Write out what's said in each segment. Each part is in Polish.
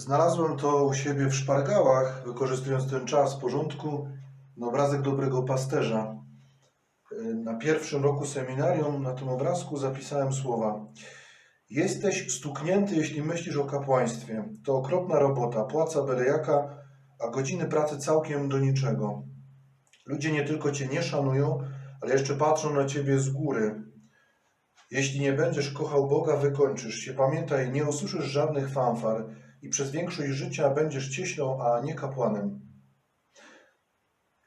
Znalazłem to u siebie w szpargałach, wykorzystując ten czas porządku na obrazek dobrego pasterza. Y, Na pierwszym roku seminarium na tym obrazku zapisałem słowa: Jesteś stuknięty, jeśli myślisz o kapłaństwie. To okropna robota, płaca byle jaka, a godziny pracy całkiem do niczego. Ludzie nie tylko cię nie szanują, ale jeszcze patrzą na ciebie z góry. Jeśli nie będziesz kochał Boga, wykończysz się. Pamiętaj, nie usłyszysz żadnych fanfar i przez większość życia będziesz cieślą, a nie kapłanem.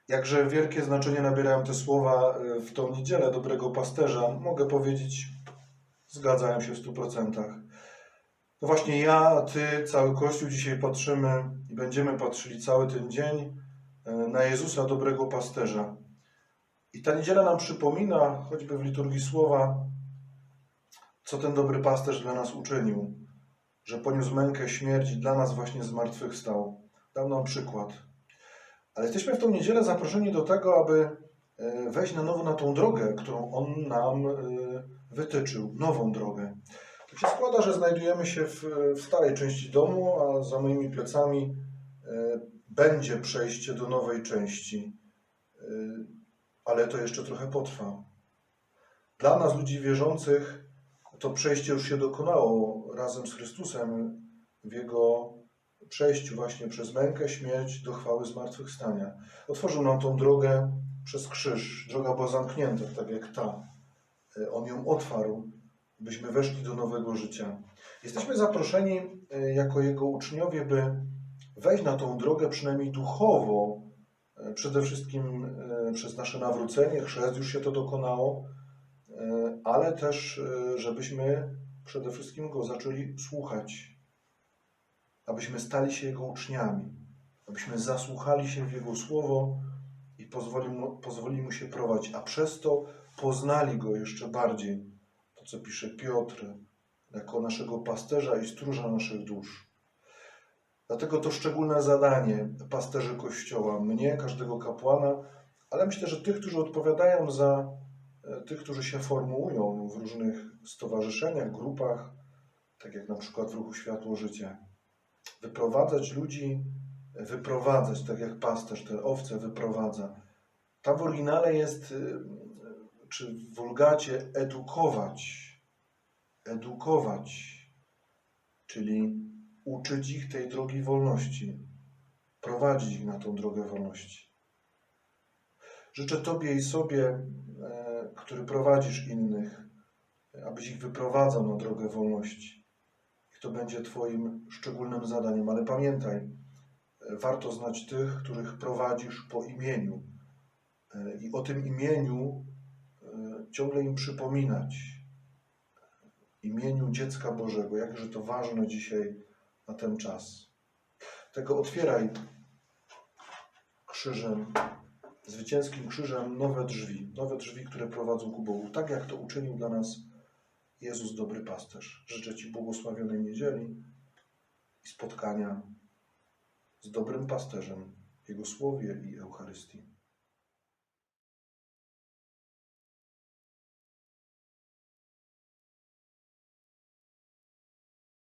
Jakże wielkie znaczenie nabierają te słowa y, w tą niedzielę dobrego pasterza, mogę powiedzieć, zgadzają się w stu procentach. No właśnie ja, ty, cały Kościół dzisiaj patrzymy i będziemy patrzyli cały ten dzień y, na Jezusa, dobrego pasterza. I ta niedziela nam przypomina, choćby w liturgii słowa, co ten dobry pasterz dla nas uczynił, że poniósł mękę śmierci, dla nas właśnie zmartwychwstał. Dał nam przykład. Ale jesteśmy w tą niedzielę zaproszeni do tego, aby e, wejść na nowo na tą drogę, którą On nam e, wytyczył, nową drogę. Tak się składa, że znajdujemy się w, w starej części domu, a za moimi plecami e, będzie przejście do nowej części. Ale to jeszcze trochę potrwa. Dla nas, ludzi wierzących, to przejście już się dokonało razem z Chrystusem w Jego przejściu właśnie przez mękę, śmierć do chwały zmartwychwstania. Otworzył nam tą drogę przez krzyż. Droga była zamknięta, tak jak ta. E, On ją otwarł, byśmy weszli do nowego życia. Jesteśmy zaproszeni e, jako Jego uczniowie, by wejść na tą drogę przynajmniej duchowo, e, przede wszystkim przez nasze nawrócenie, chrzest już się to dokonało, ale też, e, żebyśmy przede wszystkim Go zaczęli słuchać, abyśmy stali się Jego uczniami, abyśmy zasłuchali się w Jego Słowo i pozwoli mu, pozwoli mu się prowadzić, a przez to poznali Go jeszcze bardziej. To, co pisze Piotr, jako naszego pasterza i stróża naszych dusz. Dlatego to szczególne zadanie pasterzy Kościoła, mnie, każdego kapłana, ale myślę, że tych, którzy odpowiadają za tych, którzy się formułują w różnych stowarzyszeniach, grupach, tak jak na przykład w ruchu Światło Życie. Wyprowadzać ludzi, wyprowadzać, tak jak pasterz te owce wyprowadza. Tam w oryginale jest, y, czy w wulgacie, edukować. Edukować, czyli uczyć ich tej drogi wolności, prowadzić ich na tą drogę wolności. Życzę Tobie i sobie, e, który prowadzisz innych, abyś ich wyprowadzał na drogę wolności. I to będzie Twoim szczególnym zadaniem. Ale pamiętaj, e, warto znać tych, których prowadzisz po imieniu. E, I o tym imieniu e, ciągle im przypominać. Imieniu dziecka Bożego. Jakże to ważne dzisiaj na ten czas. Tego otwieraj krzyżem, zwycięskim krzyżem nowe drzwi. Nowe drzwi, które prowadzą ku Bogu. Tak jak to uczynił dla nas Jezus dobry pasterz. Życzę Ci błogosławionej niedzieli i spotkania z dobrym pasterzem, Jego słowie i Eucharystii.